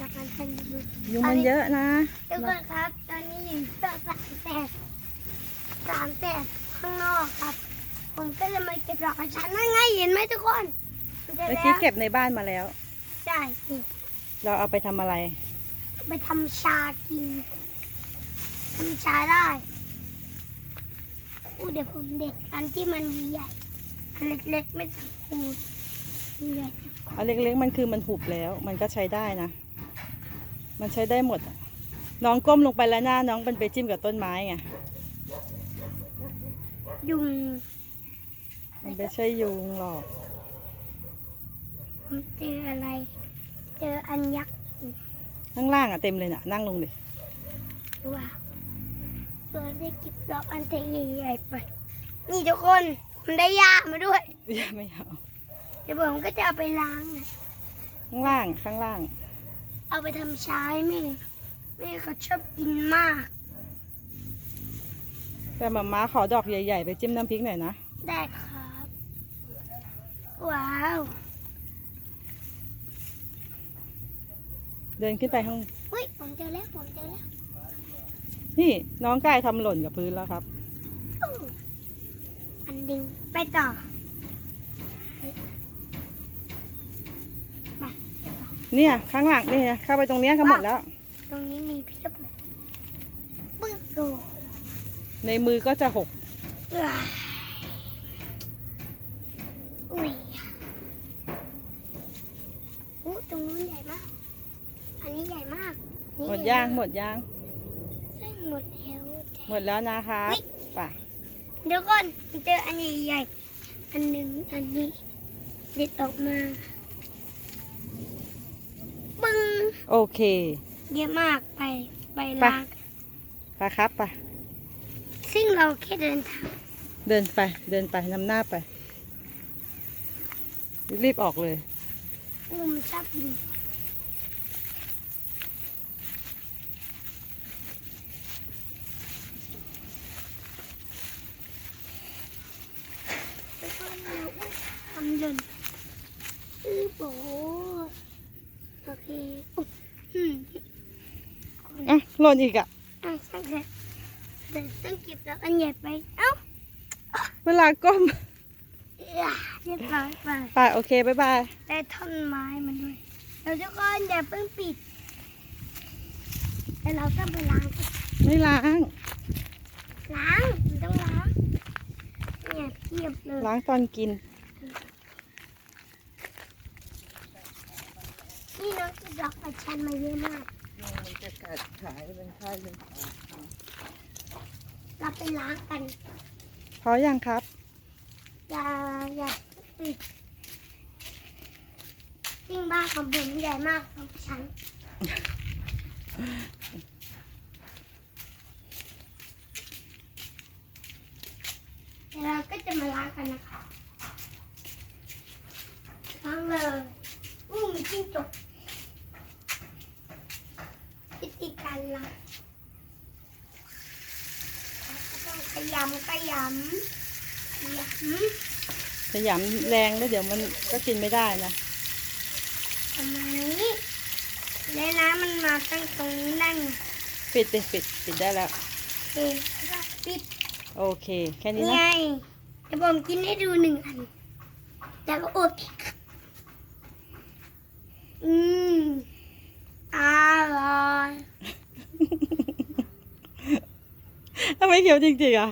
ดอกอัญชันดูยุงมันเยอะนะทุกคนครับ ตอนนี้อยู่ที่สามแปดสามแปดข้างนอกครับ ผมก็เลยมาเก็บดอกอัญชันนั่นไงเห็นไหมทุกคนมันจะเมื่อแล้กี้วเก็บในบ้านมาแล้วใช่นี่เราเอาไปทำอะไร ไปทำชากินทำชาได้อู้เดี๋ยวผมเด็ดอันที่มันใหญ่อันเล็กๆไม่ต้องขูดอันใหญ่เอาเล็กๆมันคือมันหุบแล้ว มันก็ใช้ได้นะ มันใช้ได้หมดอะน้องก้มลงไปแล้วหน้าน้องมันไปจิ้มกับต้นไม้ไง ยุงมันไม่ใช่ยุงหรอก ผมเจออะไร เจออันยักษ์ข้างล่างอะเต็มเลยน่ะ นั่งลงดิว่าเราได้เก็บดอกอันเทใหญ่ๆไป นี่ทุกคนมันได้ยามาด้วยอย่าไม่เอา เดี๋ยวผมก็จะเอาไปล้างนะ ข้างล่างข้างล่าง เอาไปทำชาให้แม่ แม่เขาชอบกินมาก แต่หมาม้าขอดอกใหญ่ ๆ ไปจิ้มน้ำพริกหน่อยนะ ได้ครับ ว้าว เดินขึ้นไปข้างเฮ้ยผมเจอแล้วผมเจอแล้วนี่น้องกายทำหล่นกับพื้นแล้วครับ อู้อันดิงไปต่อไปไปต่อ เนี่ย ข้างหลังนี่นะเข้าไปตรงเนี้ยก็หมดแล้ว ตรงนี้มีเพียบเลยปึ๊กโอ้ในมือก็จะหกว้ายอุ้ยอู้ตรงนู้นใหญ่มาก อันนี้ใหญ่มากนี่หมดใญ่ย่างกหมดย่าง ซึ่งหมดแล้วหมดแล้วนะครับเฮ้ยไป่ะเดี๋ยวก่อนเจออันใหญ่ๆอันหนึ่งอันนี้เด็ดออกมา ปึ้งโอเค เยอะมากไปไปไป ล้างไปครับไปซึ่งเราแค่เดินทางเดินไป เดินไปนำหน้าไป รีบออกเลย อุ้มชอบกินแล้วก็เราอุ้มทำเดินอือโบ โอเคอุ๊ยอืมอะหล่นอีกอะ อะช่างเถอะเดี๋ยวต้องเก็บดอกอันใหญ่ไป เอ้าเวลาก้ม เอื้อเรียบร้อยไป ไปโอเค บ๊ายบาย ได้ท่อนไม้มาด้วยเราทุกคนอย่าเพิ่งปิดแต่เราต้องไปล้างก่อนไม่ล้าง ล้างมันต้องล้างเนี่ยเพียบเลย ล้างตอนกิน นี่น้องเก็บดอกอัญชันมาเยอะมากมันจะกัดขายเป็นข้าวเป็นเราไปล้างกัน พอยังครับ อย่าอย่าปิดจริงบ้านของผมใหญ่มากของฉัน เดี๋ยวเราก็จะมาล้างกันนะคะล้างเลยอู้มีจิ้งจกวิธีการ ล้างเราก็ต้องขยำขยำขยำขยำแรงแล้วเดี๋ยวมันก็กินไม่ได้นะประมาณนี้แล้วน้ำมันมาตั้งตรงนี้นั่งปิดดิปิดปิดได้แล้วเองแล้วก็ปิดโอเค แค่นี้ไงนะเดี๋ยวผมกินให้ดูหนึ่งอันแล้วก็อดอืมอร่อย ทำ ไมเขียวจริงๆอะ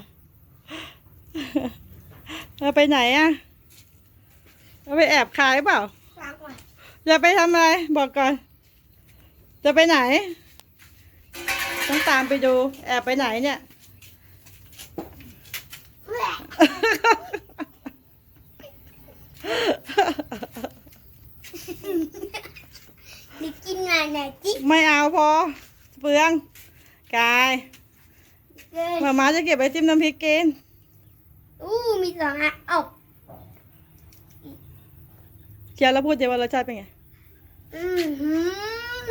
เราไปไหนอะเราไปแอบขายเปล่าล้างก่อนจะไปทำอะไรบอกก่อน จะไปไหน ต้องตามไปดู แอบไปไหนเนี่ยแหละนี่กินงานไหนจิ๊ไม่เอาพอ เปลือง กาย เกินมาม่าจะเก็บไว้จิ้มน้ำพริกกินอู้มีสองอะเอ้าเคี้ยวแล้วพูดเดี๋ยวว่ารสชาติเป็นไง อือหือ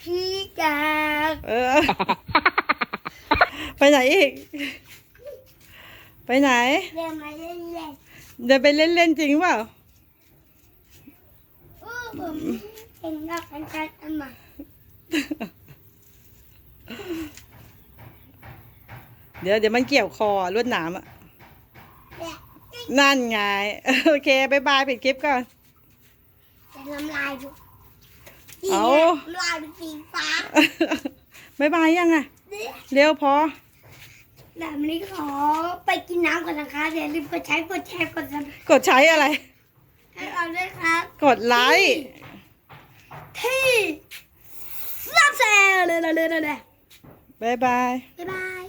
พี่จากเออ ไปไหนอีก ไปไหน เดินมาเล่นเล่นเดินไปเล่นๆจริงเปล่า ๆอู้ผมเห็นดอกอัญชันอันใหม่ ดี๋ยวเดี๋ยวมันเกี่ยวคอลวดหนามอะเนี่ยนั่นไง โอเคบายบายปิดคลิปก่อนจะน้ำลายดูเอาน้ำลายเป็นสีฟ้าบายบายยังอะเนี่ยเร็วพอแบบนี้ขอไปกินน้ำก่อนนะคะอย่าลืมกดใช้กดแชร์กดซับกดใช้อะไรให้เราด้วยครับ กดไลค์ที่ซับแซร์เลยเลยเลยเลยบายบายบ๊ายบาย